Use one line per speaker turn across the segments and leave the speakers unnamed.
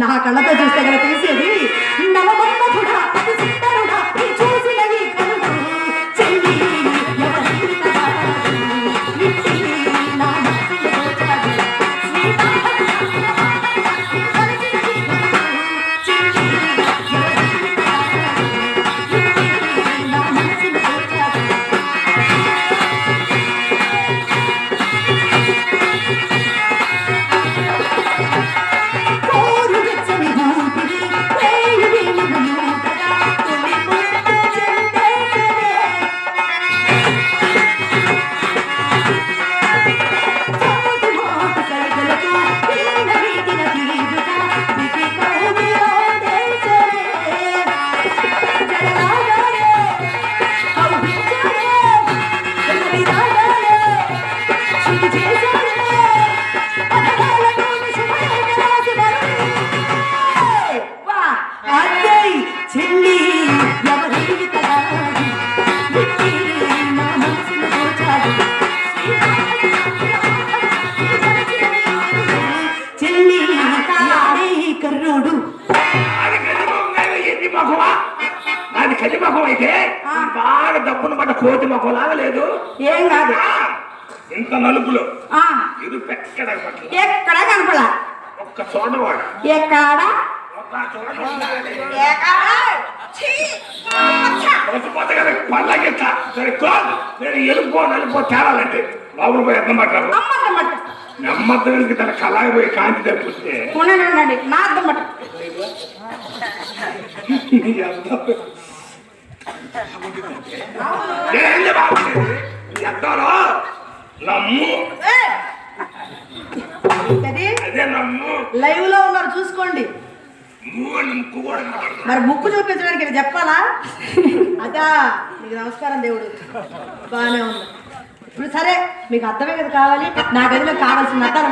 నా కళ్ళతో చూస్తే కదా తెలిసేది నవమన్మధుడా అతి సుందరుడా చూసిన ఈ
పడ్డ కోతి మొఖం లాగా లేదు
ఏం కాదు.
ఇంత నలుపులు. ఇది ఎక్కడ
ఎక్కడ కనపడా
ఒక్క చోటవాడు.
ఎక్కడ?
ఎలుపో నలుపో తేరాలంటే లోపల పోయి ఎంత మాట్లాడు నమ్మద్దానికి తన కళాయి పోయి కాంతి తప్పిస్తే
నా అర్థమట
ఏంది బాబు? నమ్ము
అదే
నమ్ము
లైవ్లో ఉన్నారు చూసుకోండి. మరి ముక్కు చూపించడానికి ఇది చెప్పాలా? అదా నీకు నమస్కారం దేవుడు. బాగానే ఉంది. ఇప్పుడు సరే మీకు అర్థమే కదా కావాలి? నా గదిలో కావాల్సిన
అర్థం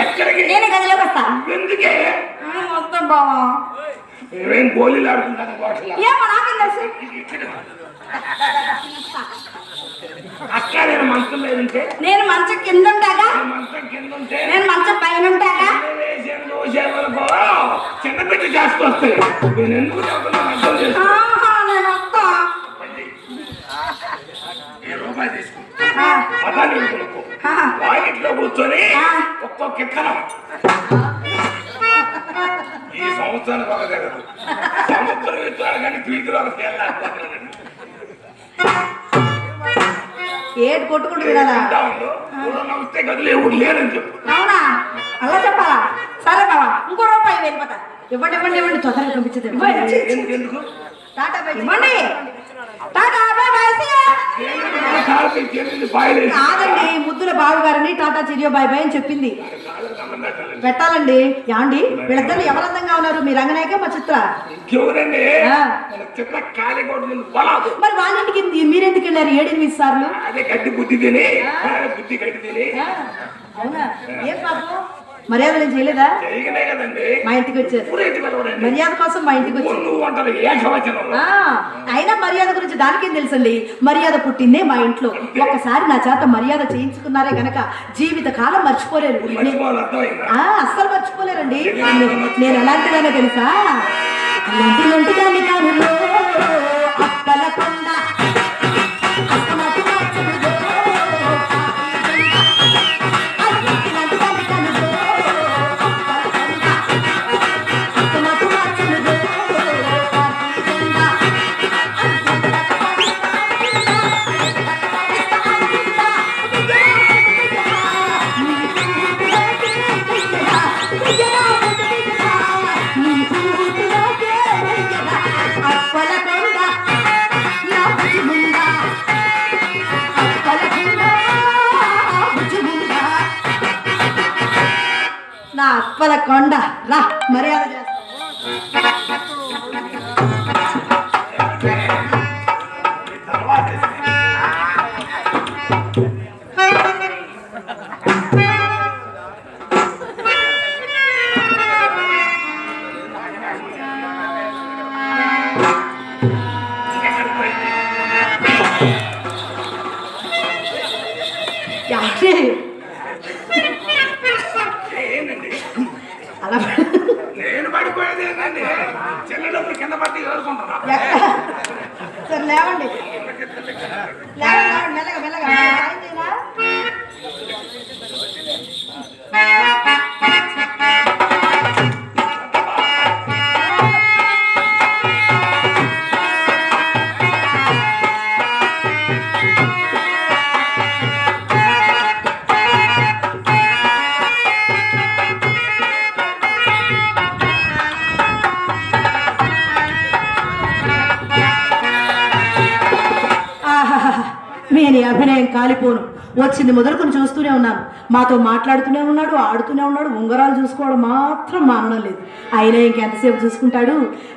ఎక్కడికి?
నేనే గదిలోకి వస్తా. ఆ, వస్తాం బావా.
మేమేం గోళీలు ఆడుకుంటాను కోటల
ఏమో నాకేం తెలుసు.
అక్క నేను మంచం మీద ఉంటే?
నేను మంచం కింద ఉంటాగా?
నేను మంచం కింద ఉంటే?
నేను మంచం పైన ఉంటాగా?
చిన్న పెద్ద చేసుకొస్తాయి నేను ఎందుకు
వస్తా.
ఏ రూపాయి తీసుకుంటా? కూర్చొని ఒక్కొక్క ఇత్తనం ఈ సంవత్సరానికి ఒక జరగదు సంవత్సరం ఇస్తారు కానీ పీకులు ఒక తేలాడిపోతున్నాడు
ఏడు కొట్టుకుంటూ వినాలా
తింటా ఉండు. ఎవరన్నా వస్తే గదిలో ఎవరు లేరని చెప్పు.
అవునా? అలా చెప్పాలా? సరే బావా ఇంకో రూపాయి వెళ్ళిపోతా. ఇవ్వండి ఇవ్వండి ఇవ్వండి. తొందరగా పంపించదు
ఎందుకు?
టాటా ఇవ్వండి. కాదండి ముద్దుల బాబు గారిని టాటా చిరియో బాయ్ బాయ్ అని చెప్పింది. పెట్టాలండి. యాండి వీళ్ళిద్దరు ఎవరు అందంగా ఉన్నారు? మీ రంగనాయక మా చిత్ర. మరి వాళ్ళ ఇంటికి మీరెందుకు వెళ్ళారు ఏడెనిమిది సార్లు.
అదే గడ్డి బుద్ధి తిని. ఆ, బుద్ధి గడ్డి తిని.
ఆ, అవునా? ఏం పాపం మర్యాద నేను చేయలేదా? మా ఇంటికి వచ్చారు. మర్యాద కోసం మా ఇంటికి వచ్చారు. అయినా మర్యాద గురించి దానికేం తెలుసండి? మర్యాద పుట్టిందే మా ఇంట్లో. ఒక్కసారి నా చేత మర్యాద చేయించుకున్నారే గనక జీవిత కాలం మర్చిపోలేరు. అస్సలు మర్చిపోలేరండి. నేను- ఎలాంటిదానో తెలుసా? అలాంటి ఒంటిదాన్ని కాను అప్పల కొండ అప్పల కొండ రా మర్యాద Yeah. సరే లేవండి. కాలిపోను. వచ్చింది మొదలుకొని చూస్తూనే ఉన్నాను. మాతో మాట్లాడుతూనే ఉన్నాడు ఆడుతూనే ఉన్నాడు ఉంగరాలు చూసుకోవడం మాత్రం మానడం లేదు. అయినా ఇంకెంతసేపు చూసుకుంటాడు?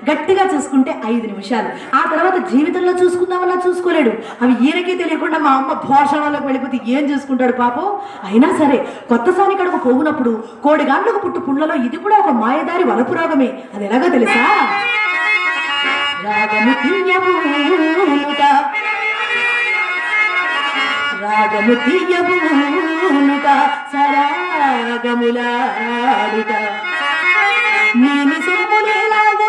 గట్టిగా చూసుకుంటే ఐదు నిమిషాలు. ఆ తర్వాత జీవితంలో చూసుకుందామన్నా చూసుకోలేడు. అవి ఈయనకే తెలియకుండా మా అమ్మ భోషణలోకి వెళ్ళిపోతే ఏం చూసుకుంటాడు పాపం? అయినా సరే కొత్త సాని కడుపు పోగునప్పుడు కోడిగాండ్లకు పుట్టు పుండ్లలో ఇది కూడా ఒక మాయదారి వలపు రాగమే. అది ఎలాగో తెలుసా? రాగము తీయబూనుట రాగము తీయబూనుట సరాగములాడుట. నేను సొమ్ములేలాగునైన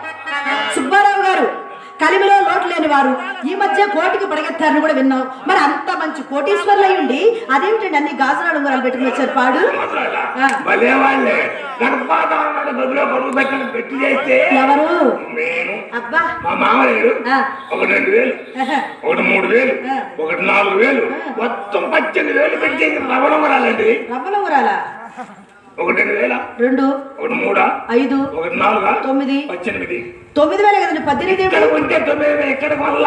కలిమిలో లోటు లేని వారు ఈ మధ్య కోటికి పడగెత్తారని కూడా విన్నాం. మరి అంత మంచి కోటీశ్వర్లు అయ్యుండి అదేమిటండి అన్ని గాజురాలు ఉంగరాలు పెట్టుకుని వచ్చారు పాడు? ఎవరు? అబ్బా.
మా మామయ్యడు
ఆ.
ఒకటి రెండు వేలు. ఒకటి మూడు వేలు. ఒకటి నాలుగు వేలు మొత్తం పద్దెనిమిది వేలు
రవ్వల ఉంగరాలా?
ఒకటి రెండు వేల
రెండు
ఒకటి మూడా
ఐదు
ఒకటి నాలుగా
తొమ్మిది
పద్దెనిమిది
తొమ్మిది వేల కదండి పద్దెనిమిది
ఇక్కడ? ఉంటే తొమ్మిది వేలు ఇక్కడ వల్ల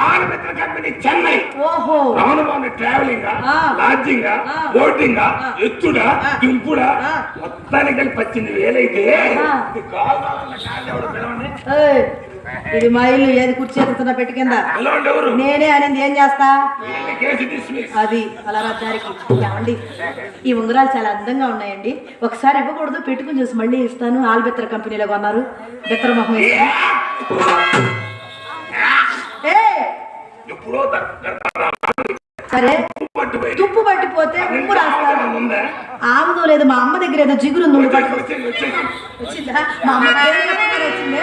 ఆడమిత్ర కంపెనీ చెన్నై
ఓహో
రావణభవన్ ట్రావెలింగ్
ఆ.
లాడ్జింగ్. బోటింగ్. ఎత్తుడా. దింపుడా. మొత్తానికి పద్దెనిమిది వేలు అయితే
ఆ.
ఈ కాలు కావాలన్న కాళ్ళు ఎవడో పిలవండి
ఏయ్, ఇది మా ఇల్లు ఏది కుర్చీ ఎత్తుతున్నా పెట్టి కింద. నేనే అనేది ఏం చేస్తా? అది అలా ఏమండి ఈ ఉంగరాలు చాలా అందంగా ఉన్నాయండి. ఒకసారి ఇవ్వకూడదు పెట్టుకుని చూసి మళ్ళీ ఇస్తాను. ఆల్బెత్తర కంపెనీలో కొన్నారు. బెత్తర మొహం సరే. తుప్పు పట్టిపోతే ఉప్పు రాస్తారు? ఆముదో లేదు మా అమ్మ దగ్గర ఏదో జిగురు
వచ్చేసి
వచ్చిందా? మా అమ్మ వచ్చిందే?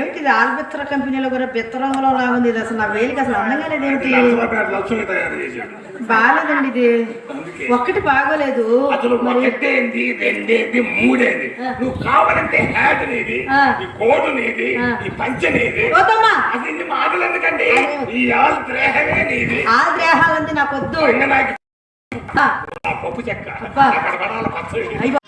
ఇదేమిటి ఇది ఆల్బెత్తర కంపెనీలో కూడా బెత్తరంగులో లా ఉంది ఇది. అసలు నా వేలికి అసలు అందంగా లేదేమిటి బాగాలేదండి ఇది. ఒక్కటి బాగోలేదు.
అసలు
మరి
ఒకటేంది రెండేంది మూడేంది? నువ్వు కావాలంటే హ్యాట్ నీది
ఆ.
ఈ కోటు నీది
ఆ.
ఈ పంచ నీది.
వద్దమ్మా
అది ఇన్ని మాటలు ఎందుకండి?
అదే.
ఈ ఆల్ ద్రేహమే నీది.
ఆ దేహాలంది నాకు వద్దు.
పప్పు చెక్క. పచ్చడి.